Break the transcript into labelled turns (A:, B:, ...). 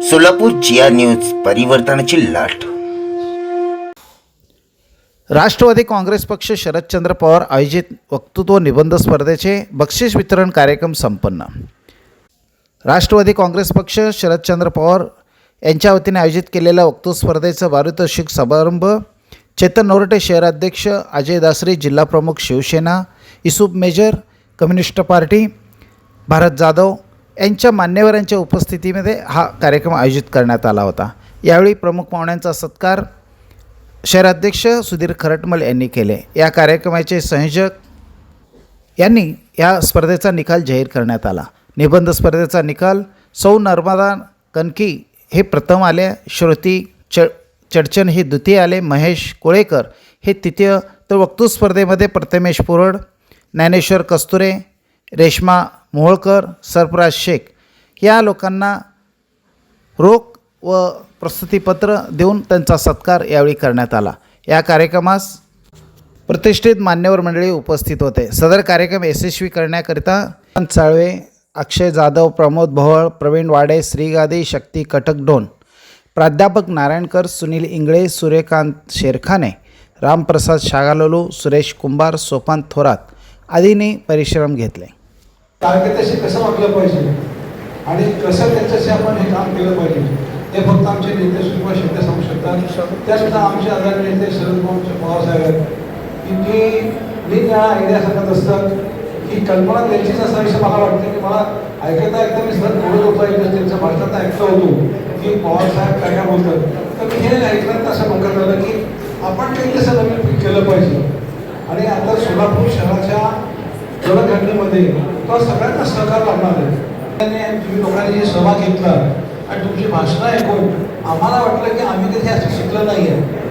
A: सोलापूर जिया news परिवर्तनाची लाट.
B: राष्ट्रवादी काँग्रेस पक्ष शरदचंद्र पवार आयोजित वक्तृत्व निबंध स्पर्धेचे बक्षीस वितरण कार्यक्रम संपन्न. राष्ट्रवादी काँग्रेस पक्ष शरदचंद्र पवार यांच्या वतीने आयोजित केलेल्या वक्तृत्व स्पर्धेचा पारितोषिक समारंभ चेतन नोरटे शहराध्यक्ष अजय दासरे जिल्हाप्रमुख Shivsena Isup major communist party Bharat Jadhav यांच्या मान्यवरांच्या उपस्थितीमध्ये हा कार्यक्रम आयोजित करण्यात आला होता. यावेळी प्रमुख पाहुण्यांचा सत्कार शहराध्यक्ष सुधीर खरटमल यांनी केले. या कार्यक्रमाचे संयोजक यांनी या स्पर्धेचा निकाल जाहीर करण्यात आला. निबंध स्पर्धेचा निकाल सौ नर्मदा कनकी हे प्रथम आले श्रुती च चडचन हे द्वितीय आले महेश कोळेकर हे तृतीय. तर वक्तृस्पर्धेमध्ये प्रथमेश पुरड ज्ञानेश्वर कस्तुरे रेश्मा मोहोळकर सरफराज शेख या लोकांना रोख व प्रस्तुतीपत्र देऊन त्यांचा सत्कार यावेळी करण्यात आला. या कार्यक्रमास प्रतिष्ठित मान्यवर मंडळी उपस्थित होते. सदर कार्यक्रम यशस्वी करण्याकरिता चाळवे अक्षय जाधव प्रमोद भोवळ प्रवीण वाडे श्रीगादी शक्ती कटक डोन प्राध्यापक नारायणकर सुनील इंगळे सूर्यकांत शेरखाने रामप्रसाद शागालोलू सुरेश कुंभार सोपान थोरात आदींनी परिश्रम घेतले.
C: कारकिर्दीशी कसं वागलं पाहिजे? आणि कसं त्यांच्याशी आपण हे काम केलं पाहिजे? हे फक्त आमचे नेते सुषमा शिंदे सांगू शकतात. त्यासुद्धा आमचे आदरणीय नेते शरद पवार पवार साहेब आहेत. की मी निरनिळ्या आयडिया सांगत असतात ही कल्पना त्यांचीच असावी मला वाटतं. की मला ऐकता ऐकता मी सतत बोलत होतो. एकदा त्यांच्या भाषणात ऐकलं होतो की पवार साहेब काय काय बोलतात. तर मी हे ऐकलं तर असं म्हणत झालं की आपण काही कसं नवीन केलं पाहिजे? आणि आता सोलापूर शहराच्या जलघटनेमध्ये तो सगळ्यांना सहकार लागणार आहे. त्याने तुम्ही लोकांनी जे सहभाग घेतला आणि तुमची भाषणं ऐकून आम्हाला वाटलं की आम्ही तिथे असं शिकलं नाही आहे